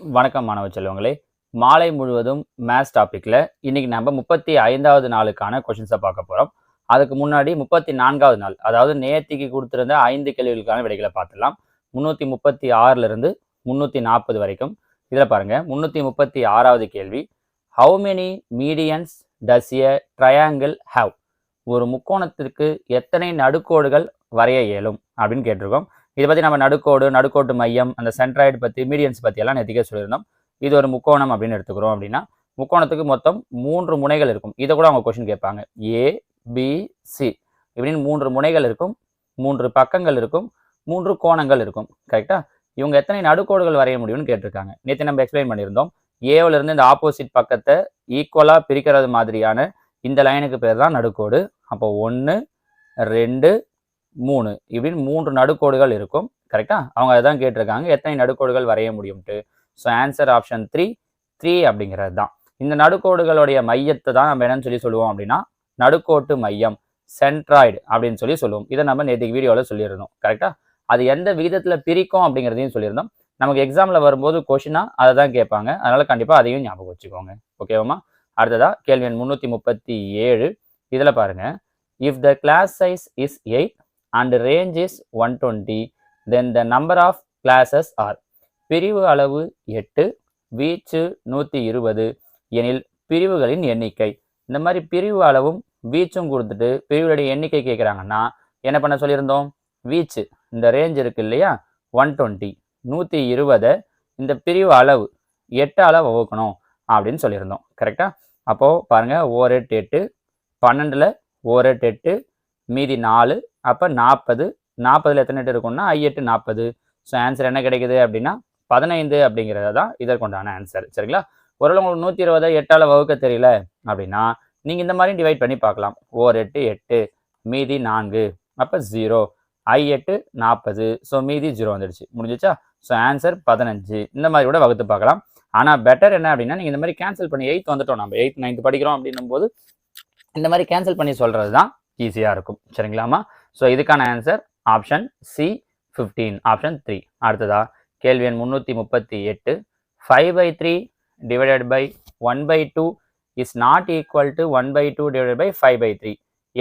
வணக்கம் மாணவ செல்வங்களே. மாலை முழுவதும் மேத்ஸ் டாப்பிக்கில் இன்றைக்கி நம்ம முப்பத்தி ஐந்தாவது நாளுக்கான கொஷின்ஸை பார்க்க போகிறோம் அதுக்கு முன்னாடி முப்பத்தி நான்காவது நாள் அதாவது நேர்த்திக்கு கொடுத்துருந்த ஐந்து கேள்விகளுக்கான விடைகளை பார்த்துடலாம். முந்நூற்றி முப்பத்தி ஆறிலிருந்து முந்நூற்றி நாற்பது வரைக்கும். இதில் பாருங்கள் முந்நூற்றி முப்பத்தி ஆறாவது கேள்வி. How many medians does a triangle have ஒரு முக்கோணத்திற்கு எத்தனை நடுக்கோடுகள் வரைய இயலும்? அப்படின்னு கேட்டிருக்கோம். இதை பற்றி நம்ம நடுக்கோடு நடுக்கோட்டு மையம் அந்த சென்ட்ராய்டு பற்றி மீடியன்ஸ் பற்றி எல்லாம் நேற்றுக்கே சொல்லியிருந்தோம். இது ஒரு முக்கோணம் அப்படின்னு எடுத்துக்கிறோம் அப்படின்னா முக்கோணத்துக்கு மொத்தம் மூன்று முனைகள் இருக்கும். இதை கூட அவங்க கொஷின் கேட்பாங்க. ஏ பி சி இப்படின்னு மூன்று முனைகள் இருக்கும். மூன்று பக்கங்கள் இருக்கும். மூன்று கோணங்கள் இருக்கும். கரெக்டாக இவங்க எத்தனை நடுக்கோடுகள் வரைய முடியும்னு கேட்டிருக்காங்க. நேற்று நம்ம எக்ஸ்பிளைன் பண்ணியிருந்தோம். ஏவிலிருந்து இந்த ஆப்போசிட் பக்கத்தை ஈக்குவலாக பிரிக்கிறது மாதிரியான இந்த லைனுக்கு பேர் தான் நடுக்கோடு. அப்போ ஒன்று ரெண்டு மூணு. இப்படின்னு மூன்று நடுக்கோடுகள் இருக்கும். கரெக்டா அவங்க அதான் கேட்டிருக்காங்க. எத்தனை நடுக்கோடுகள் வரைய முடியும்ட்டு so answer option three three அப்படிங்கிறது தான். இந்த நடுக்கோடுகளுடைய மையத்தை தான் நம்ம என்னன்னு சொல்லி சொல்லுவோம் அப்படின்னா நடுக்கோட்டு மையம் சென்ட்ராய்டு அப்படின்னு சொல்லி சொல்லுவோம். இதை நம்ம நேற்றுக்கு வீடியோவில் சொல்லியிருந்தோம். கரெக்டா அது எந்த விகிதத்தில் பிரிக்கும் அப்படிங்கிறதையும் சொல்லியிருந்தோம். நமக்கு எக்ஸாமில் வரும்போது கொஷினா அதை தான் கேட்பாங்க. அதனால் கண்டிப்பாக அதையும் ஞாபகம் வச்சுக்கோங்க. ஓகேவாமா அடுத்ததா கேள்வி எண் முந்நூற்றி முப்பத்தி ஏழு. இதில் பாருங்கள் if the class size is eight and range is one twenty then the number of classes are பிரிவு அளவு எட்டு வீச்சு நூற்றி இருபது எனில் பிரிவுகளின் எண்ணிக்கை. இந்த மாதிரி பிரிவு அளவும் வீச்சும் கொடுத்துட்டு பிரிவுகளுடைய எண்ணிக்கை கேட்குறாங்கன்னா என்ன பண்ண சொல்லியிருந்தோம்? வீச்சு. இந்த ரேஞ்ச் இருக்கு இல்லையா? ஒன் டுவெண்ட்டி நூற்றி இருபதை இந்த பிரிவு அளவு எட்டு அளவு வகுக்கணும் அப்படின்னு சொல்லியிருந்தோம். கரெக்டாக அப்போது பாருங்கள் ஓர் எட்டு எட்டு பன்னெண்டில் ஓர் எட்டு எட்டு மீதி நாலு அப்போ நாற்பது நாற்பதில் எத்தனை எட்டு இருக்கும்னா ஐ எட்டு நாற்பது ஸோ ஆன்சர் என்ன கிடைக்குது அப்படின்னா பதினைந்து அப்படிங்கிறது தான் இதற்குண்டான ஆன்சர் சரிங்களா? ஒருவேளை உங்களுக்கு நூற்றி இருபதை எட்டால் வகுக்க தெரியல அப்படின்னா நீங்கள் இந்த மாதிரி டிவைட் பண்ணி பார்க்கலாம். ஓர் எட்டு எட்டு மீதி நான்கு. அப்போ ஜீரோ ஐ எட்டு நாற்பது ஸோ மீதி ஜீரோ வந்துடுச்சு. முடிஞ்சிச்சா? ஸோ ஆன்சர் பதினஞ்சு. இந்த மாதிரி கூட வகுத்து பார்க்கலாம். ஆனால் பெட்டர் என்ன அப்படின்னா நீங்கள் இந்த மாதிரி கேன்சல் பண்ணி எயித் வந்துட்டோம். நம்ம எயித் நைன்த் படிக்கிறோம் அப்படின்னும் போது இந்த மாதிரி கேன்சல் பண்ணி சொல்கிறது தான் ஈஸியாக இருக்கும். சரிங்களாமா ஸோ இதுக்கான answer option C fifteen option three அடுத்ததா கேள்வி எண் முந்நூற்றி முப்பத்தி எட்டு. Five by three divided by one by two is not equal to one by two divided by five by three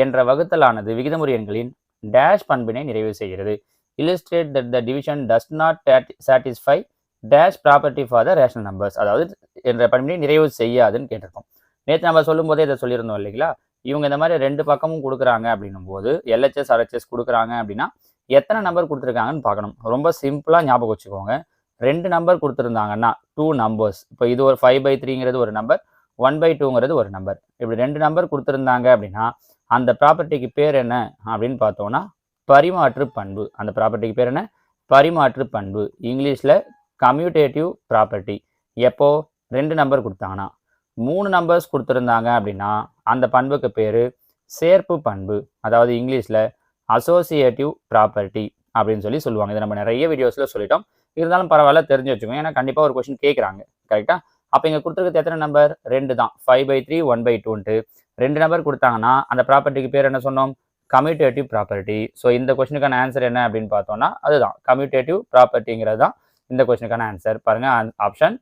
என்ற வகுத்தலானது விகிதமுறை எண்களின் டேஷ் பண்பினை நிறைவு செய்கிறது. Illustrate that the division does not satisfy dash property for the rational numbers அதாவது என்ற பண்பினை நிறைவு செய்யாதுன்னு கேட்டிருக்கோம். நேற்று நம்ம சொல்லும் போதே இதை சொல்லியிருந்தோம் இல்லைங்களா? இவங்க இந்த மாதிரி ரெண்டு பக்கமும் கொடுக்குறாங்க அப்படின்னும் போது எல்ஹெச்எஸ் ஆர்ஹெச்எஸ் கொடுக்குறாங்க அப்படின்னா எத்தனை நம்பர் கொடுத்துருக்காங்கன்னு பார்க்கணும். ரொம்ப சிம்பிளாக ஞாபகம் வச்சுக்கோங்க. ரெண்டு நம்பர் கொடுத்துருந்தாங்கன்னா டூ நம்பர்ஸ் இப்போ இது ஒரு ஃபைவ் பை த்ரீங்கிறது ஒரு நம்பர் ஒன் பை டூங்கிறது ஒரு நம்பர் இப்படி ரெண்டு நம்பர் கொடுத்துருந்தாங்க அப்படின்னா அந்த ப்ராப்பர்ட்டிக்கு பேர் என்ன அப்படின்னு பார்த்தோம்னா பரிமாற்று பண்பு. அந்த ப்ராப்பர்ட்டிக்கு பேர் என்ன? பரிமாற்று பண்பு. இங்கிலீஷில் கம்யூட்டேட்டிவ் ப்ராப்பர்ட்டி எப்போ? ரெண்டு நம்பர் கொடுத்தாங்கன்னா. மூணு நம்பர்ஸ் கொடுத்துருந்தாங்க அப்படின்னா அந்த பண்புக்கு பேர் சேர்ப்பு பண்பு. அதாவது இங்கிலீஷில் அசோசியேட்டிவ் ப்ராப்பர்ட்டி அப்படின்னு சொல்லி சொல்லுவாங்க. இதை நம்ம நிறைய வீடியோஸில் சொல்லிட்டோம். இருந்தாலும் பரவாயில்ல தெரிஞ்சு வச்சுக்கோங்க. ஏன்னா கண்டிப்பாக ஒரு கொஸ்டின் கேட்குறாங்க கரெக்டாக அப்போ இங்கே கொடுத்துருக்கிறது எத்தனை நம்பர் ரெண்டு தான். Five by three one by டூன்ட்டு ரெண்டு நம்பர் கொடுத்தாங்கன்னா அந்த ப்ராப்பர்ட்டிக்கு பேர் என்ன சொன்னோம்? கம்யூட்டேட்டிவ் ப்ராப்பர்ட்டி ஸோ இந்த கொஸ்டினுக்கான ஆன்சர் என்ன அப்படின்னு பார்த்தோம்னா அதுதான். கம்யூட்டேட்டிவ் ப்ராப்பர்ட்டிங்கிறது தான் இந்த கொஸ்டினுக்கான ஆன்சர் பாருங்கள் ஆப்ஷன்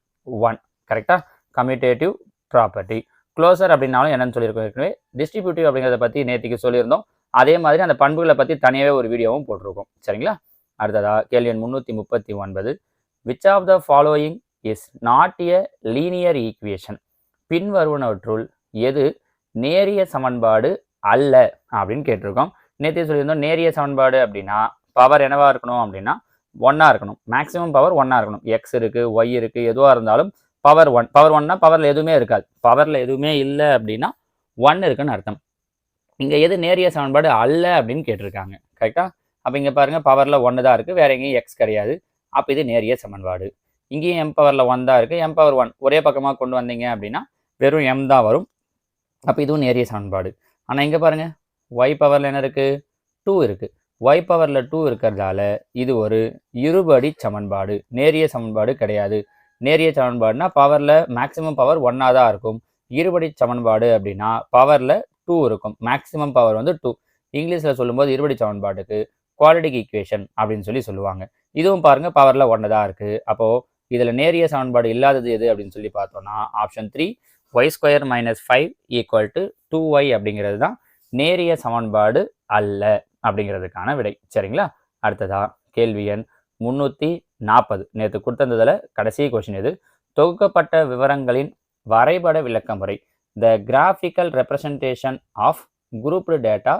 ஒன் கரெக்டாக கம்யூட்டேட்டிவ் ப்ராப்பர்ட்டி க்ளோசர் அப்படின்னாலும் என்னென்னு சொல்லியிருக்கோம். ஏற்கனவே டிஸ்ட்ரிபியூட்டிவ் அப்படிங்கிறத பற்றி நேற்றுக்கு சொல்லியிருந்தோம். அதே மாதிரி அந்த பண்புகளை பற்றி தனியாகவே ஒரு வீடியோவும் போட்டிருக்கோம். சரிங்களா? அடுத்ததா கேள்வி எண் முந்நூற்றி முப்பத்தி ஒன்பது. Which of the following is not a linear equation பின்வருவனவற்றுள் எது நேரிய சமன்பாடு அல்ல அப்படின்னு கேட்டிருக்கோம். நேற்று சொல்லியிருந்தோம் நேரிய சமன்பாடு அப்படின்னா பவர் என்னவாக இருக்கணும் அப்படின்னா ஒன்னாக இருக்கணும். மேக்ஸிமம் பவர் ஒன்றா இருக்கணும். எக்ஸ் இருக்குது ஒய் இருக்குது எதுவாக இருந்தாலும் பவர் ஒன் பவர் ஒன்னா பவரில் எதுவுமே இருக்காது. பவரில் எதுவுமே இல்லை அப்படின்னா ஒன் இருக்குன்னு அர்த்தம். இங்கே எது நேரிய சமன்பாடு அல்ல அப்படின்னு கேட்டிருக்காங்க. கரெக்டாக அப்போ இங்கே பாருங்கள் பவரில் ஒன்று தான் இருக்குது வேற எங்கேயும் எக்ஸ் கிடையாது. அப்போ இது நேரிய சமன்பாடு. இங்கேயும் எம் பவரில் ஒன் தான் இருக்குது எம் பவர் ஒன் ஒரே பக்கமாக கொண்டு வந்தீங்க அப்படின்னா வெறும் எம் தான் வரும். அப்போ இதுவும் நேரிய சமன்பாடு. ஆனால் இங்கே பாருங்கள் ஒய் பவரில் என்ன இருக்குது டூ இருக்குது ஒய் பவரில் டூ இருக்கிறதால இது ஒரு இருபடி சமன்பாடு. நேரிய சமன்பாடு கிடையாது. நேரிய சமன்பாடுனா பவரில் மேக்ஸிமம் பவர் ஒன்னாக தான் இருக்கும். இருபடி சமன்பாடு அப்படின்னா பவரில் டூ இருக்கும். மேக்ஸிமம் பவர் வந்து டூ இங்கிலீஷில் சொல்லும்போது இருபடி சமன்பாட்டுக்கு குவாலிட்டிக் ஈக்குவேஷன் அப்படின்னு சொல்லி சொல்லுவாங்க. இதுவும் பாருங்க பவரில் ஒன்று தான் இருக்குது அப்போது இதில் நேரிய சமன்பாடு இல்லாதது எது அப்படின்னு சொல்லி பார்த்தோம்னா option three Y square minus five equal to two Y அப்படிங்கிறது தான் நேரிய சமன்பாடு அல்ல அப்படிங்கிறதுக்கான விடை. சரிங்களா? அடுத்ததா கேள்வி எண் முந்நூற்றி நாற்பது நேற்று கொடுத்திருந்ததில் கடைசி கொஷின் இது தொகுக்கப்பட்ட விவரங்களின் வரைபட விளக்க முறை. The graphical representation of grouped data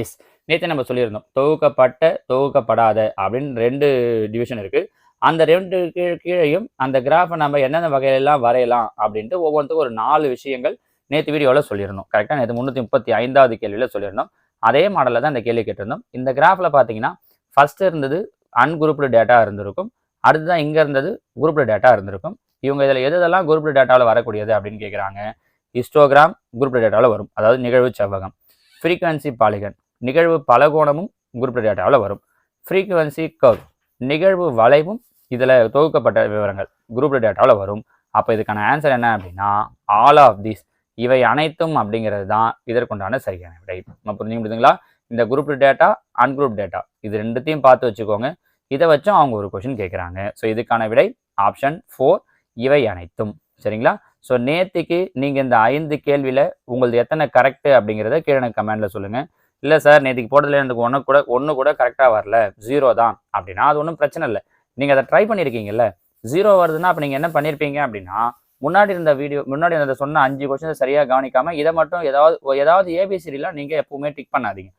is நேற்று நம்ம சொல்லியிருந்தோம் தொகுக்கப்பட்ட தொகுக்கப்படாத அப்படின்னு ரெண்டு டிவிஷன் இருக்குது அந்த ரெண்டு கீழ் கீழையும் அந்த கிராஃபை நம்ம என்னென்ன வகையிலெல்லாம் வரையலாம் அப்படின்ட்டு ஒவ்வொன்றுக்கும் ஒரு நாலு விஷயங்கள் நேற்று வீடியோவில் சொல்லியிருந்தோம். கரெக்டாக நேற்று முந்நூற்றி முப்பத்தி ஐந்தாவது கேள்வியில் சொல்லியிருந்தோம். அதே மாடலில் தான் இந்த கேள்வி கேட்டிருந்தோம். இந்த கிராஃபில் பார்த்தீங்கன்னா ஃபஸ்ட்டு இருந்தது அன்குரூப்டு டேட்டா இருந்திருக்கும். அடுத்ததான் இங்கே இருந்தது குரூப்ல டேட்டா இருந்திருக்கும். இவங்க இதில் எது எதெல்லாம் குரூப்டு டேட்டாவில் வரக்கூடியது அப்படின்னு கேட்குறாங்க ஹிஸ்டோகிராம் குரூப்டு டேட்டாவில் வரும். அதாவது நிகழ்வு செவ்வகம். Frequency polygon. நிகழ்வு பலகோணமும் குரூப்ல டேட்டாவில் வரும். ஃப்ரீக்குவன்சி கர்வ் நிகழ்வு வளைவும் இதில் தொகுக்கப்பட்ட விவரங்கள் குரூப்டு டேட்டாவில் வரும். அப்போ இதுக்கான ஆன்சர் என்ன அப்படின்னா ஆல் ஆஃப் தீஸ் இவை அனைத்தும் அப்படிங்கிறது தான் இதற்குண்டான சரியான விடை. நம்ம புரிஞ்சுக்க முடியுதுங்களா? இந்த குரூப் டேட்டா அன்குரூப் டேட்டா இது ரெண்டுத்தையும் பார்த்து வச்சுக்கோங்க. இதை வச்சும் அவங்க ஒரு கொஷின் கேட்குறாங்க. ஸோ இதுக்கான விடை ஆப்ஷன் ஃபோர் இவை அனைத்தும். சரிங்களா? ஸோ நேற்றுக்கு நீங்கள் இந்த ஐந்து கேள்வியில் உங்களது எத்தனை கரெக்டு அப்படிங்கிறத கீழே எனக்கு கமெண்டில் சொல்லுங்கள் இல்லை சார் நேற்றுக்கு போட்டதில் எனக்கு ஒன்று கூட ஒன்று கூட கரெக்டாக வரல. ஜீரோ தான் அப்படின்னா அது ஒன்றும் பிரச்சனை இல்லை. நீங்கள் அதை ட்ரை பண்ணியிருக்கீங்கல்ல ஜீரோ வருதுன்னா அப்போ நீங்கள் என்ன பண்ணியிருப்பீங்க அப்படின்னா முன்னாடி இருந்த வீடியோ முன்னாடி இருந்த சொன்ன அஞ்சு கொஸ்டின் சரியாக கவனிக்காமல் இதை மட்டும் ஏதாவது ஏதாவது ஏபிசிடிலாம் நீங்கள் எப்பவுமே டிக் பண்ணாதீங்க.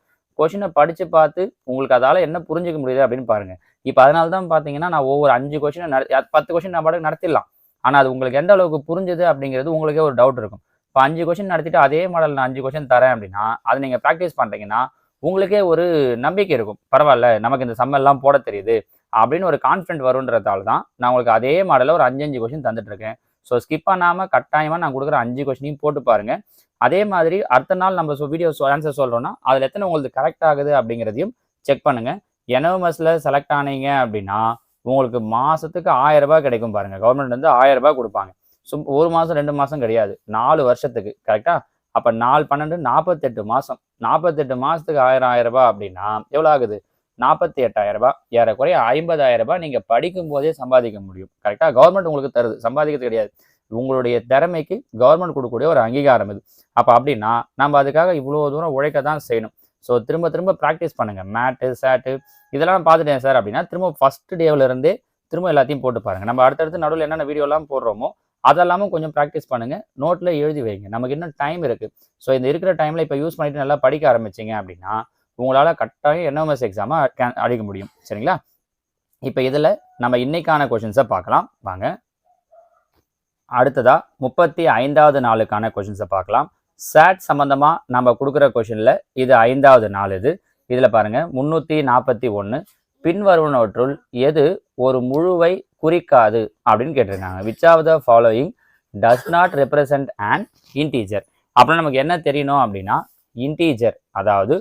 கொஷினை படித்து பார்த்து உங்களுக்கு அதால் என்ன புரிஞ்சிக்க முடியுது அப்படின்னு பாருங்கள் இப்போ அதனால தான் பார்த்தீங்கன்னா நான் ஒவ்வொரு அஞ்சு கொஷினை நட பத்து கொஷின் நான் பாட்டுக்கு நடத்திடலாம். ஆனால் அது உங்களுக்கு எந்த அளவுக்கு புரிஞ்சுது அப்படிங்கிறது உங்களுக்கே ஒரு டவுட் இருக்கும். இப்போ அஞ்சு கொஷின் நடத்திட்டு அதே மாடல் நான் அஞ்சு கொஷின் தரேன் அப்படின்னா அதை நீங்கள் ப்ராக்டிஸ் பண்ணுறீங்கன்னா உங்களுக்கே ஒரு நம்பிக்கை இருக்கும். பரவாயில்ல நமக்கு இந்த சம்மெல்லாம் போட தெரியுது அப்படின்னு ஒரு கான்ஃபிடென்ட் வருன்றதால தான் நான் உங்களுக்கு அதே மாடலில் ஒரு அஞ்சு அஞ்சு கொஷின் தந்துட்டுருக்கேன் ஸோ ஸ்கிப் பண்ணாமல் கட்டாயமாக நான் கொடுக்குற அஞ்சு கொஷினையும் போட்டு பாருங்கள் அதே மாதிரி அடுத்த நாள் நம்ம வீடியோ ஆன்சர் சொல்கிறோன்னா அதில் எத்தனை உங்களுக்கு கரெக்ட் ஆகுது அப்படிங்கிறதையும் செக் பண்ணுங்க. என்ஓஎம்எஸ்ல செலக்ட் ஆனீங்க அப்படின்னா உங்களுக்கு மாதத்துக்கு ஆயிரம் ரூபாய் கிடைக்கும் பாருங்கள் கவர்மெண்ட் வந்து ஆயிரம் ரூபாய் கொடுப்பாங்க. ஸோ ஒரு மாதம் ரெண்டு மாதம் கிடையாது. நாலு வருஷத்துக்கு கரெக்டாக அப்போ நாலு பன்னெண்டு நாற்பத்தெட்டு மாதம் நாற்பத்தெட்டு மாதத்துக்கு ஆயிரம் ஆயிரம் ரூபாய் அப்படின்னா எவ்வளோ ஆகுது? நாற்பத்தி எட்டாயிரம் ரூபாய் ஏறக்குறைய ஐம்பதாயிரம் ரூபாய் நீங்கள் படிக்கும் போதே சம்பாதிக்க முடியும். கரெக்டாக கவர்மெண்ட் உங்களுக்கு தருது. சம்பாதிக்கிறது கிடையாது. உங்களுடைய திறமைக்கு கவர்மெண்ட் கொடுக்கக்கூடிய ஒரு அங்கீகாரம் இது. அப்போ அப்படின்னா நம்ம அதுக்காக இவ்வளோ தூரம் உழைக்க தான் செய்யணும். ஸோ திரும்ப திரும்ப ப்ராக்டிஸ் பண்ணுங்கள் மேட்டு சேட்டு இதெல்லாம் பார்த்துட்டேன் சார் அப்படின்னா திரும்ப ஃபஸ்ட் டேவிலேருந்தே திரும்ப எல்லாத்தையும் போட்டு பாருங்கள் நம்ம அடுத்தடுத்து நடுவில் என்னென்ன வீடியோலாம் போடுறோமோ அதெல்லாமும் கொஞ்சம் ப்ராக்டிஸ் பண்ணுங்கள் நோட்டில் எழுதி வைங்க. நமக்கு இன்னும் டைம் இருக்குது ஸோ இந்த இருக்கிற டைமில் இப்போ யூஸ் பண்ணிட்டு நல்லா படிக்க ஆரம்பிச்சிங்க அப்படின்னா உங்களால் கட்டாயம் என்எம்எஸ் எக்ஸாமை அடிக்க முடியும். சரிங்களா? இப்போ இதில் நம்ம இன்னைக்கான கொஷின்ஸை பார்க்கலாம். வாங்க. அடுத்ததாக முப்பத்தி ஐந்தாவது நாளுக்கான கொஷின்ஸை பார்க்கலாம். சேட் சம்மந்தமாக நம்ம கொடுக்குற கொஷினில் இது ஐந்தாவது நாள் இது. இதில் பாருங்கள் முந்நூற்றி நாற்பத்தி ஒன்று பின்வருவனவற்றுள் எது ஒரு முழுவை குறிக்காது அப்படின்னு கேட்டிருக்காங்க. Which of the following does not represent and integer அப்புறம் நமக்கு என்ன தெரியணும் அப்படின்னா இன்டீஜர் அதாவது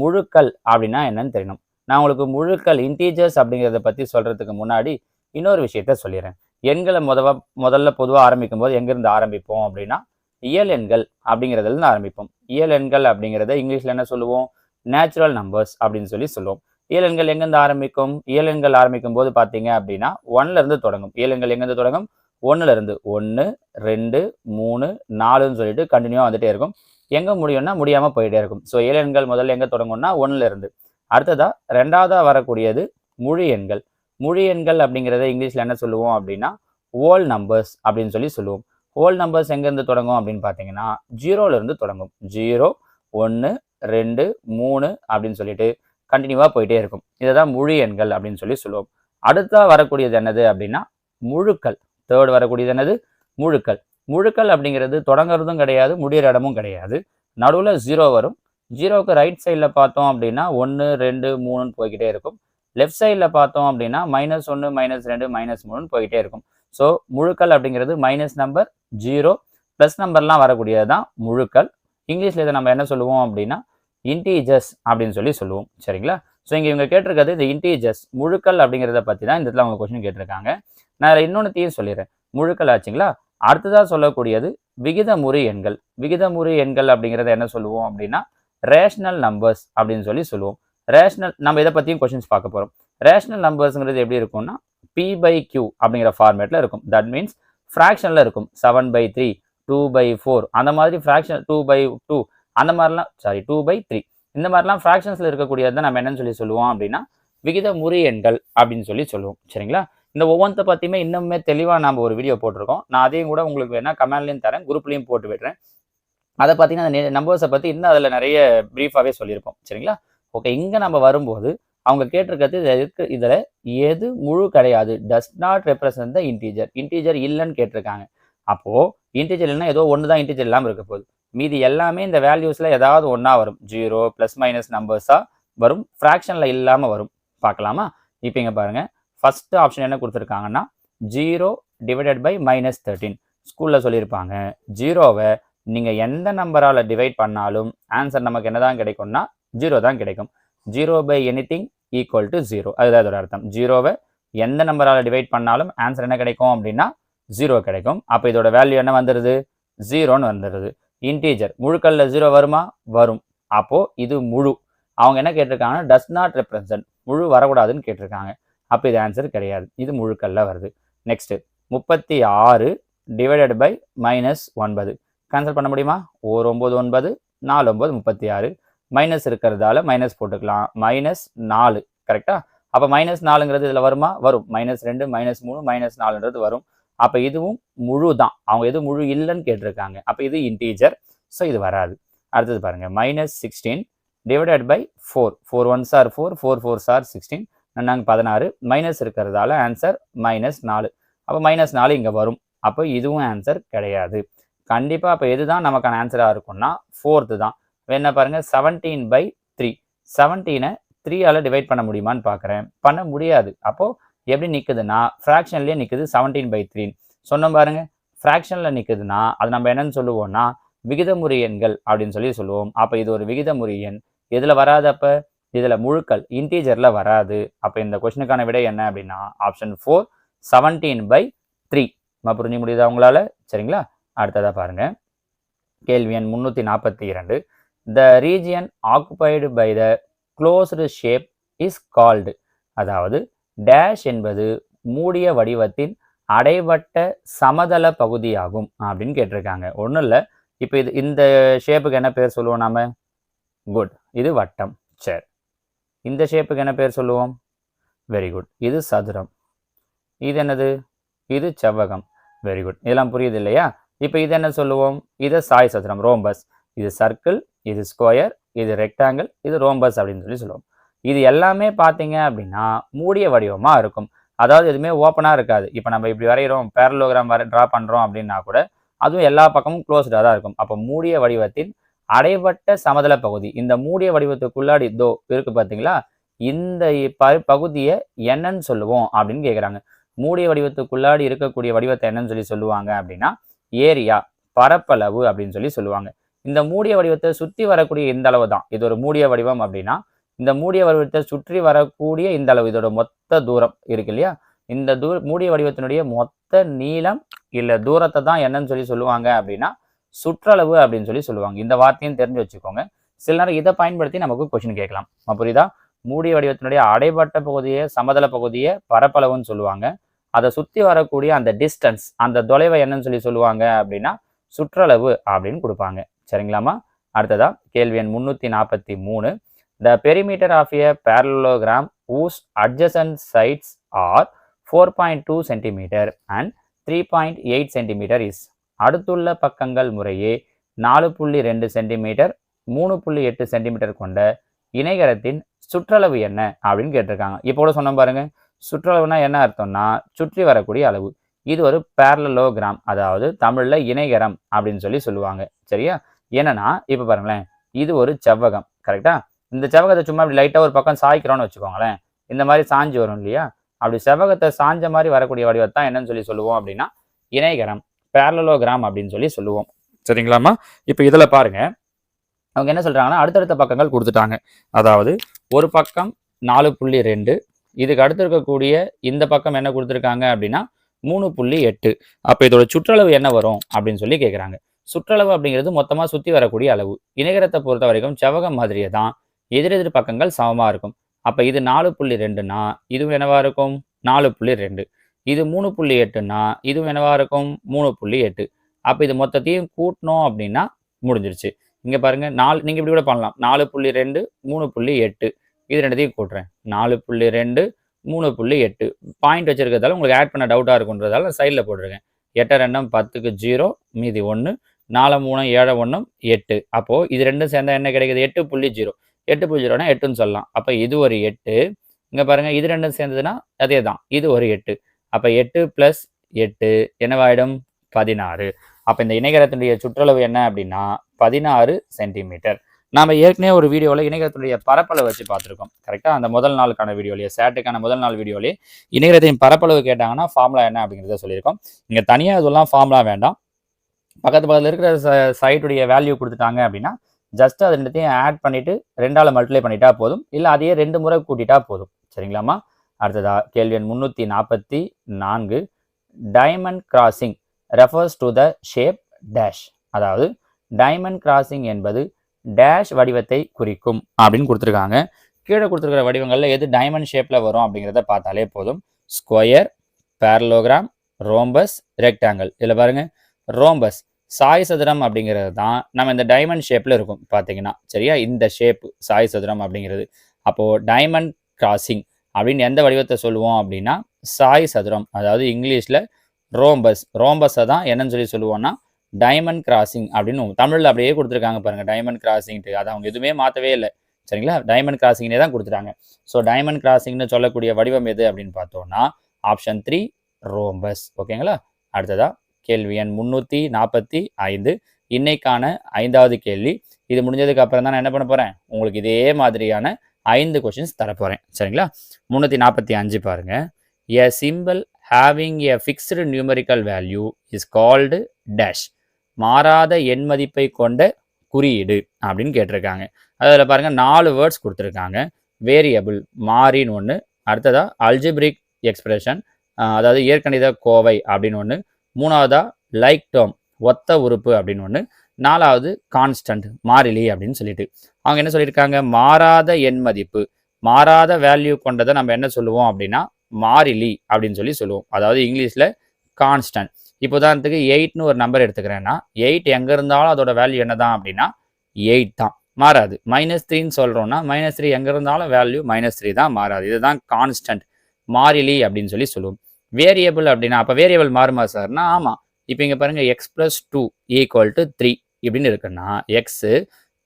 முழுக்கள் அப்படின்னா என்னன்னு தெரியணும். நான் உங்களுக்கு முழுக்கள் இன்டீஜர்ஸ் அப்படிங்கிறத பற்றி சொல்கிறதுக்கு முன்னாடி இன்னொரு விஷயத்த சொல்லிடுறேன். எண்களை முதவ முதல்ல பொதுவாக ஆரம்பிக்கும் போது எங்கேருந்து ஆரம்பிப்போம் அப்படின்னா இயல் எண்கள் அப்படிங்கிறதுலேருந்து ஆரம்பிப்போம். இயல் எண்கள் அப்படிங்கிறத இங்கிலீஷில் என்ன சொல்லுவோம்? நேச்சுரல் நம்பர்ஸ் அப்படின்னு சொல்லி சொல்லுவோம். இயல் எண்கள் எங்கேருந்து ஆரம்பிக்கும்? இயல் எண்கள் ஆரம்பிக்கும் போது பார்த்தீங்க அப்படின்னா ஒன்லேருந்து தொடங்கும். இயலெண்கள் எங்கேருந்து தொடங்கும்? ஒன்றுலருந்து ஒன்று ரெண்டு மூணு நாலுன்னு சொல்லிட்டு கண்டினியூவாக வந்துட்டே இருக்கும். எங்கே முடியும்னா முடியாமல் போயிட்டே இருக்கும். ஸோ ஏழு எண்கள் முதல்ல எங்கே தொடங்கும்னா ஒன்றுலேருந்து அடுத்ததாக ரெண்டாவதாக வரக்கூடியது முழு எண்கள். முழு எண்கள் அப்படிங்கிறத இங்கிலீஷில் என்ன சொல்லுவோம் அப்படின்னா ஹோல் நம்பர்ஸ் அப்படின்னு சொல்லி சொல்லுவோம். ஹோல் நம்பர்ஸ் எங்கேருந்து தொடங்கும் அப்படின்னு பார்த்தீங்கன்னா ஜீரோலேருந்து தொடங்கும். ஜீரோ ஒன்று ரெண்டு மூணு அப்படின்னு சொல்லிட்டு கண்டினியூவாக போயிட்டே இருக்கும். இதை தான் முழு எண்கள் அப்படின்னு சொல்லி சொல்லுவோம். அடுத்தா வரக்கூடியது என்னது அப்படின்னா முழுக்கள். தேர்ட் வரக்கூடியது என்னது? முழுக்கள். முழுக்கள் அப்படிங்கிறது தொடங்குறதும் கிடையாது முடிகிற இடமும் கிடையாது. நடுவில் ஜீரோ வரும். ஜீரோவுக்கு ரைட் சைடில் பார்த்தோம் அப்படின்னா ஒன்று ரெண்டு மூணுன்னு போய்கிட்டே இருக்கும். லெஃப்ட் சைடில் பார்த்தோம் அப்படின்னா மைனஸ் ஒன்று மைனஸ் ரெண்டு மைனஸ் மூணுன்னு போய்கிட்டே இருக்கும். ஸோ முழுக்கள் அப்படிங்கிறது மைனஸ் நம்பர் ஜீரோ ப்ளஸ் நம்பர்லாம் வரக்கூடியது தான் முழுக்கள். இங்கிலீஷில் இதை நம்ம என்ன சொல்லுவோம் அப்படின்னா இன்டீஜஸ் அப்படின்னு சொல்லி சொல்லுவோம். சரிங்களா? ஸோ இங்கே இவங்க கேட்டிருக்கிறது இந்த இன்டீஜஸ் முழுக்கள் அப்படிங்கிறத பற்றி தான் இந்த இடத்துல அவங்க கொஸ்டின் கேட்டிருக்காங்க. நான் இன்னொன்று இன்னொன்றுத்தையும் சொல்லிடுறேன். முழுக்கள் ஆச்சுங்களா? அடுத்ததாக சொல்லக்கூடியது விகிதமுறு எண்கள். விகிதமுறு எண்கள் அப்படிங்கிறத என்ன சொல்லுவோம் அப்படின்னா ரேஷ்னல் நம்பர்ஸ் அப்படின்னு சொல்லி சொல்லுவோம். ரேஷனல் நம்ம இதை பற்றியும் கொஷின்ஸ் பார்க்க போகிறோம் ரேஷ்னல் நம்பர்ஸுங்கிறது எப்படி இருக்கும்னா பி பை கியூ அப்படிங்கிற ஃபார்மேட்டில் இருக்கும். தட் மீன்ஸ் ஃப்ராக்ஷனில் இருக்கும். Seven by three two by four அந்த மாதிரி ஃப்ராக்ஷன் டூ பை டூ அந்த மாதிரிலாம் சாரி டூ பை த்ரீ இந்த மாதிரிலாம் ஃப்ராக்ஷன்ஸில் இருக்கக்கூடியது தான் நம்ம என்னன்னு சொல்லி சொல்லுவோம் அப்படின்னா விகித முறி எண்கள் அப்படின்னு சொல்லி சொல்லுவோம். சரிங்களா? இந்த ஒவ்வொன்றை பற்றியுமே இன்னுமே தெளிவாக நம்ம ஒரு வீடியோ போட்டிருக்கோம். நான் அதையும் கூட உங்களுக்கு வேணால் கமெண்ட்லையும் தரேன் குரூப்லேயும் போட்டு விடுறேன். அதை பார்த்தீங்கன்னா அந்த நம்பர்ஸை பற்றி இன்னும் அதில் நிறைய ப்ரீஃபாகவே சொல்லியிருப்போம். சரிங்களா? ஓகே இங்கே நம்ம வரும்போது அவங்க கேட்டிருக்கிறது இதில் இருக்கு இதில் எது முழு கிடையாது. Does not represent the integer integer இல்லைன்னு கேட்டிருக்காங்க. அப்போது இன்டீஜர் இல்லைன்னா ஏதோ ஒன்று தான் இன்டீஜர் இல்லாமல் இருக்க போகுது. மீதி எல்லாமே இந்த வேல்யூஸில் ஏதாவது ஒன்றா வரும். ஜீரோ ப்ளஸ் மைனஸ் நம்பர்ஸாக வரும். ஃப்ராக்ஷனில் இல்லாமல் வரும். பார்க்கலாமா? இப்போ இங்கே பாருங்கள் ஃபஸ்ட்டு ஆப்ஷன் என்ன கொடுத்துருக்காங்கன்னா zero divided by minus thirteen ஸ்கூலில் சொல்லியிருப்பாங்க. ஜீரோவை நீங்கள் எந்த நம்பரால் டிவைட் பண்ணாலும் ஆன்சர் நமக்கு என்ன தான் கிடைக்கும்னா ஜீரோ தான் கிடைக்கும். Zero by anything equal to zero அதுதான் அதோட அர்த்தம். ஜீரோவை எந்த நம்பரால் டிவைட் பண்ணாலும் ஆன்சர் என்ன கிடைக்கும் அப்படின்னா ஜீரோ கிடைக்கும். அப்போ இதோட வேல்யூ என்ன வந்துடுது ஜீரோன்னு வந்துடுது இன்டீஜர் முழுக்கல்ல ஜீரோ வருமா? வரும். அப்போது இது முழு. அவங்க என்ன கேட்டிருக்காங்கன்னா டஸ் நாட் ரெப்ரசன்ட் முழு வரக்கூடாதுன்னு கேட்டிருக்காங்க. அப்போ இது ஆன்சர் கிடையாது. இது முழுக்கல்ல வருது. நெக்ஸ்ட்டு முப்பத்தி ஆறு டிவைடட் பை மைனஸ் ஒன்பது. கேன்சல் பண்ண முடியுமா? ஒரு ஒம்பது ஒன்பது நாலு ஒம்பது முப்பத்தி ஆறு மைனஸ் இருக்கிறதால மைனஸ் போட்டுக்கலாம். மைனஸ் நாலு. கரெக்டா அப்போ மைனஸ் நாலுங்கிறது இதில் வருமா? வரும். மைனஸ் ரெண்டு மைனஸ் மூணு மைனஸ் நாலுன்றது வரும். அப்போ இதுவும் முழு தான் அவங்க எது முழு இல்லைன்னு கேட்டிருக்காங்க. அப்போ இது இன்டீஜர் ஸோ இது வராது. அடுத்தது பாருங்கள் minus sixteen divided by four four one sir four four four sir sixteen நாங்கள் பதினாறு மைனஸ் இருக்கிறதால ஆன்சர் மைனஸ் நாலு. அப்போ மைனஸ் நாலு இங்கே வரும். அப்போ இதுவும் ஆன்சர் கிடையாது. கண்டிப்பாக அப்போ எது தான் நமக்கான ஆன்சராக இருக்கும்னா ஃபோர்த்து தான். என்ன பாருங்க செவன்டீன் பை த்ரீ செவன்டீனை த்ரீயால் டிவைட் பண்ண முடியுமான்னு பார்க்குறேன் பண்ண முடியாது. அப்போது எப்படி நிற்குதுன்னா ஃப்ராக்ஷன்லேயே நிற்குது செவன்டீன் பை த்ரீ சொன்னோம் பாருங்க ஃப்ராக்ஷனில் நிற்குதுன்னா அது நம்ம என்னன்னு சொல்லுவோம்னா விகிதமுறி எண்கள் அப்படின்னு சொல்லி சொல்லுவோம். அப்போ இது ஒரு விகிதமுறி எண். எதில் வராதப்போ இதில் முழுக்கள் இன்டீஜரில் வராது. அப்போ இந்த கொஷனுக்கான விடை என்ன அப்படின்னா option four seventeen by three நம்ம புரிஞ்சு முடியுதா உங்களால்? சரிங்களா? அடுத்ததாக பாருங்கள் கேள்வி எண் முந்நூற்றி நாற்பத்தி இரண்டு. The region occupied by the closed shape is called அதாவது டேஷ் என்பது மூடிய வடிவத்தின் அடைவட்ட சமதள பகுதியாகும் அப்படின்னு கேட்டிருக்காங்க. ஒன்றும் இல்லை. இப்போ இது இந்த ஷேப்புக்கு என்ன பேர் சொல்லுவோம் நாம? குட் இது வட்டம். சரி. இந்த ஷேப்புக்கு என்ன பேர் சொல்லுவோம்? வெரி குட் இது சதுரம். இது என்னது? இது செவ்வகம். வெரி குட் இதெல்லாம் புரியுது இல்லையா? இப்போ இது என்ன சொல்லுவோம்? இது சாய் சதுரம் ரோம்பஸ் இது சர்க்கிள் இது ஸ்கொயர் இது ரெக்டாங்கிள் இது ரோம்பஸ் அப்படின்னு சொல்லி சொல்லுவோம். இது எல்லாமே பார்த்தீங்க அப்படின்னா மூடிய வடிவமாக இருக்கும். அதாவது எதுவுமே ஓப்பனாக இருக்காது. இப்போ நம்ம இப்படி வரைகிறோம் பேரலோகிராம் வர ட்ரா பண்ணுறோம் அப்படின்னா கூட அதுவும் எல்லா பக்கமும் க்ளோஸ்டாக தான் இருக்கும். அப்போ மூடிய வடிவத்தின் அடைபட்ட சமதள பகுதி. இந்த மூடிய வடிவத்துக்குள்ளாடி இதோ இருக்கு பார்த்தீங்களா இந்த ப பகுதியை என்னன்னு சொல்லுவோம் அப்படின்னு கேட்குறாங்க மூடிய வடிவத்துக்குள்ளாடி இருக்கக்கூடிய வடிவத்தை என்னன்னு சொல்லி சொல்லுவாங்க அப்படின்னா ஏரியா பரப்பளவு அப்படின்னு சொல்லி சொல்லுவாங்க. இந்த மூடிய வடிவத்தை சுற்றி வரக்கூடிய இந்த அளவு தான். இது ஒரு மூடிய வடிவம் அப்படின்னா இந்த மூடிய வடிவத்தை சுற்றி வரக்கூடிய இந்த அளவு. இதோட மொத்த தூரம் இருக்கு இல்லையா? இந்த தூர மூடிய வடிவத்தினுடைய மொத்த நீளம் இல்லை தூரத்தை தான் என்னன்னு சொல்லி சொல்லுவாங்க அப்படின்னா சுற்றளவு அப்படின்னு சொல்லி சொல்லுவாங்க. இந்த வார்த்தையும் தெரிஞ்சு வச்சுக்கோங்க. சில நேரம் இதை பயன்படுத்தி நமக்கு கொஷின் கேட்கலாம். புரியுதா? மூடிய வடிவத்தினுடைய அடைபட்ட பகுதியை சமதள பகுதியை பரப்பளவுன்னு சொல்லுவாங்க. அதை சுற்றி வரக்கூடிய அந்த டிஸ்டன்ஸ் அந்த தொலைவை என்னன்னு சொல்லி சொல்லுவாங்க அப்படின்னா சுற்றளவு அப்படின்னு கொடுப்பாங்க. சரிங்களாமா அடுத்ததா கேள்வி எண் முந்நூற்றி நாற்பத்தி மூணு. The perimeter of a parallelogram whose adjacent sides are four point two centimetre and three point eight centimetre is அடுத்துள்ள பக்கங்கள் முறையே நாலு புள்ளி ரெண்டு சென்டிமீட்டர் மூணு புள்ளி எட்டு சென்டிமீட்டர் கொண்ட இணைகரத்தின் சுற்றளவு என்ன அப்படின்னு கேட்டிருக்காங்க. இப்போ கூட சொன்ன பாருங்க. சுற்றளவுனா என்ன அர்த்தம்னா சுற்றி வரக்கூடிய அளவு. இது ஒரு பேரலோகிராம் அதாவது தமிழ்ல இணைகரம் அப்படின்னு சொல்லி சொல்லுவாங்க. சரியா? என்னன்னா இப்போ பாருங்களேன். இது ஒரு செவ்வகம் கரெக்டா இந்த செவ்வகத்தை சும்மா இப்படி லைட்டாக ஒரு பக்கம் சாய்க்கிறோம்னு வச்சுக்கோங்களேன். இந்த மாதிரி சாஞ்சு வரும் இல்லையா? அப்படி செவ்வகத்தை சாஞ்ச மாதிரி வரக்கூடிய வடிவத்தான் என்னன்னு சொல்லி சொல்லுவோம் அப்படின்னா இணைகரம். பேரலோகிராம் அப்படின்னு சொல்லி சொல்லுவோம். சரிங்களாம்மா? இப்போ இதில் பாருங்க. அவங்க என்ன சொல்கிறாங்கன்னா அடுத்தடுத்த பக்கங்கள் கொடுத்துட்டாங்க. அதாவது ஒரு பக்கம் நாலு புள்ளி ரெண்டு இதுக்கு அடுத்து இருக்கக்கூடிய இந்த பக்கம் என்ன கொடுத்துருக்காங்க அப்படின்னா மூணு புள்ளி எட்டு. அப்போ இதோட சுற்றளவு என்ன வரும் அப்படின்னு சொல்லி கேட்குறாங்க சுற்றளவு அப்படிங்கிறது மொத்தமாக சுற்றி வரக்கூடிய அளவு. இணைகரத்தை பொறுத்த வரைக்கும் செவ்வகம் மாதிரியே தான். எதிரெதிர் பக்கங்கள் சமமாக இருக்கும். அப்போ இது நாலு புள்ளி ரெண்டுனா இதுவும் என்னவாக இருக்கும்? நாலு புள்ளி ரெண்டு. இது மூணு புள்ளி எட்டுன்னா இது என்னவா இருக்கும்? மூணு புள்ளி எட்டு. அப்போ இது மொத்தத்தையும் கூட்டணும் அப்படின்னா முடிஞ்சிருச்சு. இங்கே பாருங்கள் நாலு நீங்கள் இப்படி கூட பண்ணலாம். நாலு புள்ளி ரெண்டு மூணு புள்ளி எட்டு. இது ரெண்டுத்தையும் கூட்டுறேன். நாலு புள்ளி ரெண்டு மூணு புள்ளி எட்டு. பாயிண்ட் வச்சுருக்கிறதால உங்களுக்கு ஆட் பண்ண டவுட்டாக இருக்குன்றதால சைடில் போட்டிருக்கேன். எட்டை ரெண்டும் பத்துக்கு ஜீரோ மீதி ஒன்று நாலு மூணு ஏழு ஒன்றும் எட்டு. அப்போது இது ரெண்டும் சேர்ந்தால் என்ன கிடைக்குது? எட்டு புள்ளி ஜீரோ எட்டு புள்ளி ஜீரோனா எட்டுன்னு சொல்லலாம். அப்போ இது ஒரு எட்டு. இங்கே பாருங்கள் இது ரெண்டும் சேர்ந்ததுன்னா அதே தான் இது ஒரு எட்டு. அப்போ எட்டு ப்ளஸ் எட்டு என்னவாயிடும்? பதினாறு. அப்போ இந்த இணைகரத்தினுடைய சுற்றளவு என்ன அப்படின்னா பதினாறு சென்டிமீட்டர் நாம் ஏற்கனவே ஒரு வீடியோவில் இணையத்தினுடைய பரப்பளவு வச்சு பார்த்துருக்கோம். கரெக்டாக அந்த முதல் நாளுக்கான வீடியோலேயே சேட்டுக்கான முதல் நாள் வீடியோலேயே இணையத்தின் பரப்பளவு கேட்டாங்கன்னா ஃபார்முலா என்ன அப்படிங்கிறத சொல்லியிருக்கோம். இங்கே தனியாக இதெல்லாம் ஃபார்முலா வேண்டாம். பக்கத்து பக்கத்தில் இருக்கிற சைட்டுடைய வேல்யூ கொடுத்துட்டாங்க அப்படின்னா ஜஸ்ட் அது ரெண்டுத்தையும் ஆட் பண்ணிவிட்டு ரெண்டால் மல்டிப்ளை பண்ணிட்டா போதும். இல்லை அதையே ரெண்டு முறை கூட்டிட்டா போதும். சரிங்களாம்மா? அடுத்ததா கேள்வி எண் முந்நூற்றி நாற்பத்தி நான்கு. Diamond crossing refers to the shape dash அதாவது டைமண்ட் கிராசிங் என்பது டேஷ் வடிவத்தை குறிக்கும் அப்படின்னு கொடுத்துருக்காங்க. கீழே கொடுத்துருக்கிற வடிவங்களில் எது டைமண்ட் ஷேப்பில் வரும் அப்படிங்கிறத பார்த்தாலே போதும். ஸ்கொயர் பேரலோகிராம் ரோம்பஸ் ரெக்டாங்கிள் இதில் பாருங்கள் ரோம்பஸ் சாய் சதுரம் அப்படிங்கிறது தான் நம்ம இந்த டைமண்ட் ஷேப்பில் இருக்கும் பார்த்தீங்கன்னா. சரியா? இந்த ஷேப் சாய் சதுரம் அப்படிங்கிறது. அப்போது டைமண்ட் கிராசிங் அப்படின்னு எந்த வடிவத்தை சொல்லுவோம் அப்படின்னா சாய் சதுரம் அதாவது இங்கிலீஷில் ரோம்பஸ். ரோம்பஸை தான் என்னன்னு சொல்லி சொல்லுவோம்னா டைமண்ட் கிராசிங் அப்படின்னு தமிழில் அப்படியே கொடுத்துருக்காங்க பாருங்கள் டைமண்ட் கிராசிங்ட்டு அதை அவங்க எதுவுமே மாற்றவே இல்லை. சரிங்களா? டைமண்ட் கிராசிங்னே தான் கொடுத்துட்டாங்க. ஸோ டைமண்ட் கிராசிங்னு சொல்லக்கூடிய வடிவம் எது அப்படின்னு பார்த்தோம்னா ஆப்ஷன் த்ரீ ரோம்பஸ். ஓகேங்களா? அடுத்ததா கேள்வி எண் முந்நூற்றி நாற்பத்தி ஐந்து. இன்னைக்கான ஐந்தாவது கேள்வி. இது முடிஞ்சதுக்கு அப்புறம் தான் நான் என்ன பண்ண போகிறேன் உங்களுக்கு இதே மாதிரியான ஐந்து கொஷின்ஸ் தரப்போகிறேன் சரிங்களா? முந்நூற்றி நாற்பத்தி அஞ்சு பாருங்க. A simple having a fixed numerical value is called dash மாறாத எண் மதிப்பை கொண்ட குறியீடு அப்படின்னு கேட்டிருக்காங்க. அதில் பாருங்கள் நாலு வேர்ட்ஸ் கொடுத்துருக்காங்க. வேரியபிள் மாறின்னு ஒன்று அடுத்ததாக அல்ஜிப்ரிக் எக்ஸ்பிரஷன் அதாவது இயற்கணித கோவை அப்படின்னு ஒன்று மூணாவதாக லைக் டேர்ம் ஒத்த உறுப்பு அப்படின்னு ஒன்று நாலாவது கான்ஸ்டன்ட் மாறிலி அப்படின்னு சொல்லிட்டு. அவங்க என்ன சொல்லியிருக்காங்க? மாறாத எண் மதிப்பு மாறாத வேல்யூ கொண்டதை நம்ம என்ன சொல்லுவோம் அப்படின்னா மாறிலி அப்படின்னு சொல்லி சொல்லுவோம். அதாவது இங்கிலீஷில் கான்ஸ்டன்ட் இப்போ உதாரணத்துக்கு எயிட்னு ஒரு நம்பர் எடுத்துக்கிறேன்னா எயிட் எங்கே இருந்தாலும் அதோட வேல்யூ என்ன தான் அப்படின்னா எயிட் தான். மாறாது. மைனஸ் த்ரீன்னு சொல்கிறோம்னா மைனஸ் த்ரீ எங்கே இருந்தாலும் வேல்யூ மைனஸ் த்ரீ தான் மாறாது. இதுதான் கான்ஸ்டன்ட் மாறிலி அப்படின்னு சொல்லி சொல்லுவோம். வேரியபிள் அப்படின்னா அப்போ வேரியபிள் மாறுமா சார்னா ஆமாம் இப்போ இங்கே பாருங்கள் X plus two equal to three இப்படின்னு இருக்குன்னா எக்ஸு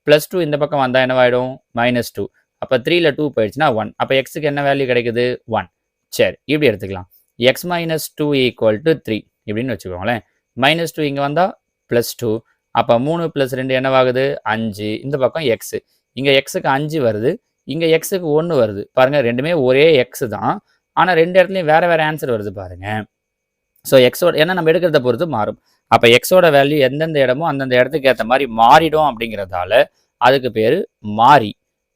ப்ளஸ் டூ இந்த பக்கம் வந்தால் என்னவாயிடும்? மைனஸ் டூ அப்போ த்ரீல டூ போயிடுச்சுன்னா ஒன் அப்போ எக்ஸுக்கு என்ன வேல்யூ கிடைக்குது? ஒன் சரி இப்படி எடுத்துக்கலாம். X minus two equal to three இப்படின்னு வச்சுக்கோங்களேன். மைனஸ் டூ இங்கே வந்தால் ப்ளஸ் டூ அப்போ மூணு ப்ளஸ் ரெண்டு என்னவாகுது? அஞ்சு. இந்த பக்கம் எக்ஸு இங்கே எக்ஸுக்கு அஞ்சு வருது. இங்கே எக்ஸுக்கு ஒன்று வருது. பாருங்கள் ரெண்டுமே ஒரே எக்ஸு தான். ஆனால் ரெண்டு இடத்துலையும் வேறு வேறு ஆன்சர் வருது பாருங்கள் ஸோ எக்ஸோட ஏன்னா நம்ம எடுக்கிறத பொறுத்து மாறும். அப்போ எக்ஸோட வேல்யூ எந்தெந்த இடமோ அந்தந்த இடத்துக்கு ஏற்ற மாதிரி மாறிடும் அப்படிங்கிறதால அதுக்கு பேர் மாறி.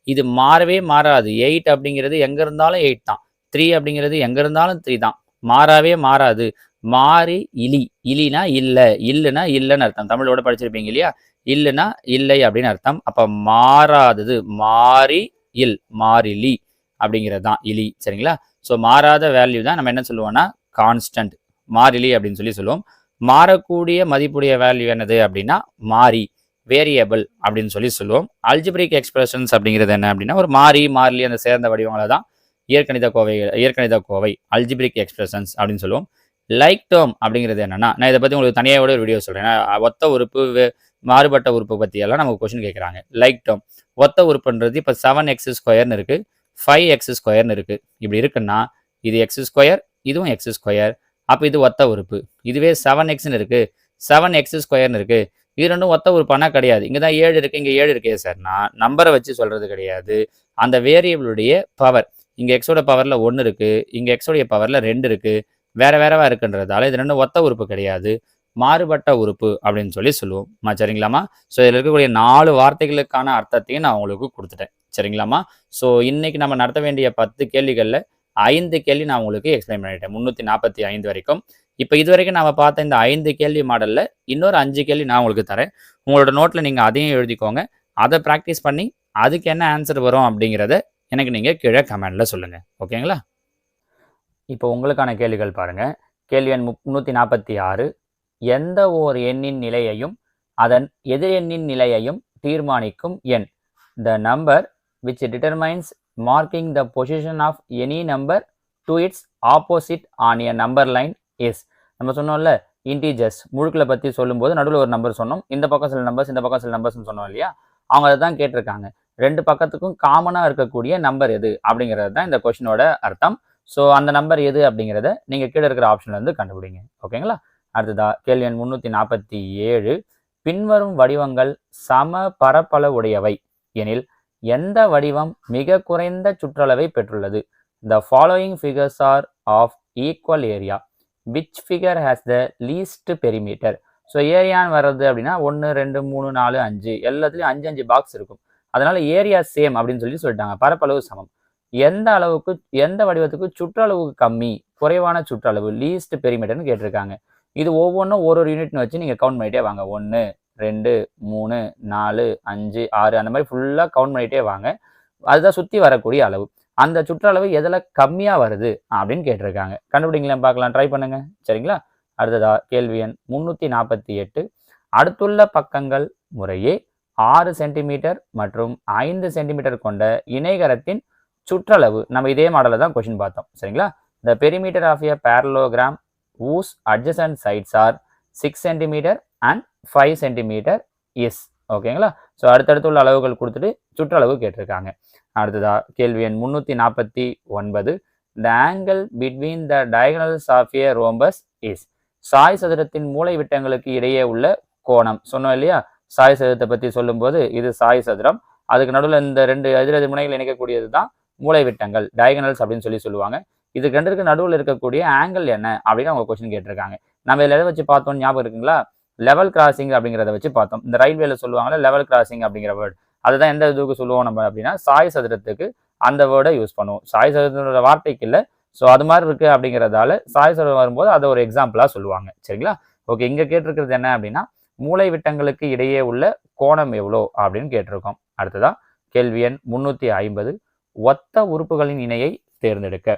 இது மாறவே மாறாது. எயிட் அப்படிங்கிறது எங்கே இருந்தாலும் எயிட் தான். த்ரீ அப்படிங்கிறது எங்கே இருந்தாலும் த்ரீ தான். மாறாவே மாறாது. மாறி இலி. இலினா இல்லை. இல்லைன்னா இல்லைன்னு அர்த்தம். தமிழோட படிச்சிருப்பீங்க இல்லையா? இல்லைன்னா இல்லை அப்படின்னு அர்த்தம். அப்போ மாறாதது. மாறி இல். மாறிலி அப்படிங்கிறது தான் இலி. சரிங்களா? ஸோ மாறாத வேல்யூ தான் நம்ம என்ன சொல்லுவோம்னா கான்ஸ்டன்ட் மாறிலி அப்படின்னு சொல்லி சொல்லுவோம். மாறக்கூடிய மதிப்புடைய வேல்யூ என்னது அப்படின்னா மாறி வேரியபிள் அப்படின்னு சொல்லி சொல்லுவோம். அல்ஜிபிரிக் எக்ஸ்பிரஷன்ஸ் அப்படிங்கிறது என்ன அப்படின்னா ஒரு மாறி மாறிலி அந்த சேர்ந்த வடிவங்களை தான் இயற்கணித கோவை இயற்கணித கோவை அல்ஜிபிரிக் எக்ஸ்பிரஷன்ஸ் அப்படின்னு சொல்லுவோம். லைக் டேர்ம் அப்படிங்கிறது என்னன்னா நான் இதை பற்றி உங்களுக்கு தனியாக ஒரு வீடியோ சொல்கிறேன் ஒத்த உறுப்பு மாறுபட்ட உறுப்பு பற்றியெல்லாம் நமக்கு கொஸ்டின் கேட்குறாங்க லைக் டேர்ம் ஒத்த உறுப்புன்றது இப்போ செவன் எக்ஸ் ஸ்கொயர்னு இருக்குது ஃபைவ் எக்ஸ் ஸ்கொயர்னு இருக்குது இப்படி இருக்குன்னா இது எக்ஸ் ஸ்கொயர் இதுவும் எக்ஸ் ஸ்கொயர் அப்போ இது ஒத்த உறுப்பு. இதுவே செவன் எக்ஸ்னு இருக்குது செவன் எக்ஸ் ஸ்கொயர்னு இருக்குது இது ரெண்டும் ஒத்த உறுப்பானா கிடையாது. இங்கே தான் ஏழு இருக்குது இங்கே ஏழு இருக்கே சார் நான் நம்பரை வச்சு சொல்கிறது கிடையாது. அந்த வேரியபிளுடைய பவர் இங்கே எக்ஸோட பவரில் ஒன்று இருக்குது இங்கே எக்ஸோடைய பவரில் ரெண்டு இருக்குது வேற வேறவா இருக்குன்றதால இது ரெண்டும் ஒத்த உறுப்பு கிடையாது. மாறுபட்ட உறுப்பு அப்படின்னு சொல்லி சொல்லுவோம். மா சரிங்களாம்மா? ஸோ இதில் இருக்கக்கூடிய நாலு வார்த்தைகளுக்கான அர்த்தத்தையும் நான் உங்களுக்கு கொடுத்துட்டேன். சரிங்களாம்மா? ஸோ இன்னைக்கு நம்ம நடத்த வேண்டிய பத்து கேள்விகளில் ஐந்து கேள்வி நான் உங்களுக்கு எக்ஸ்பிளைன் பண்ணிட்டேன். முந்நூற்றி நாற்பத்தி ஐந்து வரைக்கும். இப்போ இது வரைக்கும் நம்ம பார்த்த இந்த ஐந்து கேள்வி மாடலில் இன்னொரு அஞ்சு கேள்வி நான் உங்களுக்கு தரேன். உங்களோட நோட்டில் நீங்கள் அதையும் எழுதிக்கோங்க. அதை ப்ராக்டிஸ் பண்ணி அதுக்கு என்ன ஆன்சர் வரும் அப்படிங்கிறத எனக்கு நீங்கள் கீழே கமெண்டில் சொல்லுங்கள் ஓகேங்களா? இப்போ உங்களுக்கான கேள்விகள் பாருங்க. கேள்வி எண் முந்நூற்றி நாற்பத்தி ஆறு. எந்த ஓர் எண்ணின் நிலையையும் அதன் எதிர் எண்ணின் நிலையையும் தீர்மானிக்கும் எண்? The number which determines marking the position of any number to it's opposite on a number line is நம்ம சொன்னோம்ல இன்டீஜர்ஸ் முழுக்களை பற்றி சொல்லும்போது நடுவில் ஒரு நம்பர் சொன்னோம். இந்த பக்கம் சில நம்பர்ஸ் இந்த பக்கம் சில நம்பர்ஸ்னு சொன்னோம் இல்லையா? அவங்க அதை தான் கேட்டிருக்காங்க. ரெண்டு பக்கத்துக்கும் காமனாக இருக்கக்கூடிய நம்பர் எது? அப்படிங்கிறது தான் இந்த கொஷினோட அர்த்தம். ஸோ அந்த நம்பர் எது அப்படிங்கிறத நீங்கள் கீழே இருக்கிற ஆப்ஷன்ல இருந்து கண்டுபிடிங்க. ஓகேங்களா அடுத்ததா கேள்வி எண் முந்நூற்றி நாற்பத்தி ஏழு. பின்வரும் வடிவங்கள் சம பரப்பளவுடையவை எனில் எந்த வடிவம் மிக குறைந்த சுற்றளவை பெற்றுள்ளது? The following figures are of equal area which figure has the least perimeter so ஏரியான்னு வர்றது அப்படின்னா ஒன்று ரெண்டு மூணு நாலு அஞ்சு. எல்லாத்துலேயும் அஞ்சு அஞ்சு பாக்ஸ் இருக்கும். அதனால ஏரியா சேம் அப்படின்னு சொல்லி சொல்லிட்டாங்க. பரப்பளவு சமம். எந்த அளவுக்கு எந்த வடிவத்துக்கு சுற்றளவுக்கு கம்மி குறைவான சுற்றளவு லீஸ்ட் பெரிமீட்டர்னு கேட்டிருக்காங்க. இது ஒவ்வொன்றும் ஒரு ஒரு யூனிட்னு வச்சு நீங்கள் கவுண்ட் பண்ணிட்டே வாங்க. ஒன்று ரெண்டு மூணு நாலு அஞ்சு ஆறு அந்த மாதிரி ஃபுல்லாக கவுண்ட் பண்ணிகிட்டே வாங்க. அதுதான் சுற்றி வரக்கூடிய அளவு. அந்த சுற்றளவு எதில் கம்மியாக வருது அப்படின்னு கேட்டிருக்காங்க. கண்டுபிடிங்களேன் பார்க்கலாம் ட்ரை பண்ணுங்க. சரிங்களா? அடுத்ததா கேள்வி எண் முந்நூற்றி நாற்பத்தி எட்டு. அடுத்துள்ள பக்கங்கள் முறையே ஆறு சென்டிமீட்டர் மற்றும் ஐந்து சென்டிமீட்டர் கொண்ட இணைகரத்தின் சுற்றளவு. நம்ம இதே மாடலில் தான் கொஷின் பார்த்தோம். சரிங்களா? The perimeter of a parallelogram whose adjacent sides are six centimeter and five centimeter yes ஓகேங்களா ஸோ அடுத்தடுத்து உள்ள அளவுகள் கொடுத்துட்டு சுற்றளவு கேட்டிருக்காங்க. அடுத்ததா கேள்வி எண் முந்நூற்றி நாற்பத்தி ஒன்பது. The angle between the diagonals of a rhombus is Sai சதுரத்தின் மூளை விட்டங்களுக்கு இடையே உள்ள கோணம். சொன்னோம் இல்லையா? சாய் சதுரத்தை பற்றி சொல்லும்போது இது சாய் சதுரம். அதுக்கு நடுவில் இந்த ரெண்டு எதிரெதிர் முனைகள் இணைக்கக்கூடியது தான் மூளை விட்டங்கள் டயகனல்ஸ் அப்படின்னு சொல்லி சொல்லுவாங்க. இதுக்கு ரெண்டுக்கு நடுவில் இருக்கக்கூடிய ஆங்கிள் என்ன? அப்படின்னு அவங்க கொஸ்டின் கேட்டிருக்காங்க. நம்ம இதில் எதை வச்சு பார்த்தோம் ஞாபகம் இருக்குங்களா? லெவல் கிராசிங் அப்படிங்கிறத வச்சு பார்த்தோம். இந்த ரயில்வேல சொல்லுவாங்கல்ல லெவல் கிராசிங் அப்படிங்கிற வேர்டு அதுதான் எந்த இதுக்கு சொல்லுவோம் நம்ம அப்படின்னா சாய் சதுரத்துக்கு அந்த வேர்டை யூஸ் பண்ணுவோம். சாய் சதுரத்தோட வார்த்தைக்கு இல்லை. ஸோ அது மாதிரி இருக்கு அப்படிங்கிறதால சாய் சதுரம் வரும்போது அதை ஒரு எக்ஸாம்பிளாக சொல்லுவாங்க. சரிங்களா? ஓகே இங்கே கேட்டிருக்கிறது என்ன அப்படின்னா மூளை விட்டங்களுக்கு இடையே உள்ள கோணம் எவ்வளோ அப்படின்னு கேட்டிருக்கோம். அடுத்ததான் கேள்வி எண் முந்நூற்றி ஐம்பது. ஒத்த உறுப்புகளின் இணையை தேர்ந்தெடுக்க.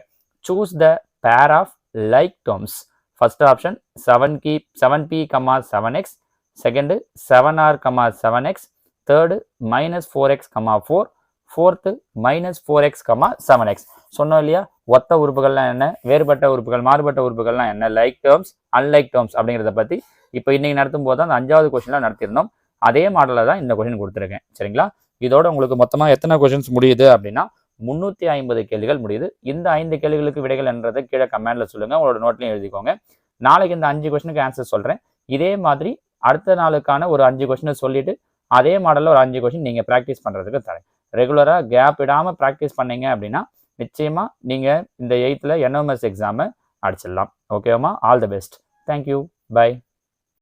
Choose the pair of like terms first option seven k seven p comma seven x second seven r comma seven x third minus four x comma four fourth minus four x comma seven x சொன்னோம் இல்லையா? ஒத்த உறுப்புகள்லாம் என்ன? வேறுபட்ட உறுப்புகள் மாறுபட்ட உறுப்புகள்லாம் என்ன? Like terms unlike terms அப்படிங்கிறத பற்றி இப்போ இன்னைக்கு நடத்தும் போது அந்த அஞ்சாவது கொஸ்டின்லாம் நடத்தியிருந்தோம் அதே மாடலில் தான் இந்த கொஷின் கொடுத்துருக்கேன். சரிங்களா? இதோட உங்களுக்கு மொத்தமாக எத்தனை கொஷின்ஸ் முடியுது அப்படின்னா முந்நூற்றி ஐம்பது கேள்விகள் முடியுது. இந்த ஐந்து கேள்விகளுக்கு விடைகள் என்றதை கீழே கமெண்டில் சொல்லுங்கள் உங்களோட நோட்லையும் எழுதிக்கோங்க. நாளைக்கு இந்த அஞ்சு கொஸ்டினுக்கு ஆன்சர் சொல்கிறேன் இதே மாதிரி அடுத்த நாளுக்கான ஒரு அஞ்சு கொஸ்டினை சொல்லிட்டு அதே மாடலில் ஒரு அஞ்சு கொஸ்டின் நீங்கள் ப்ராக்டிஸ் பண்ணுறதுக்கு தரேன். ரெகுலராக கேப் விடாமல் ப்ராக்டிஸ் பண்ணீங்க அப்படின்னா நிச்சயமாக நீங்கள் இந்த எயித்தில் என்எம்எஸ் எக்ஸாமை அடிச்சிடலாம். ஓகேவா all the best thank you bye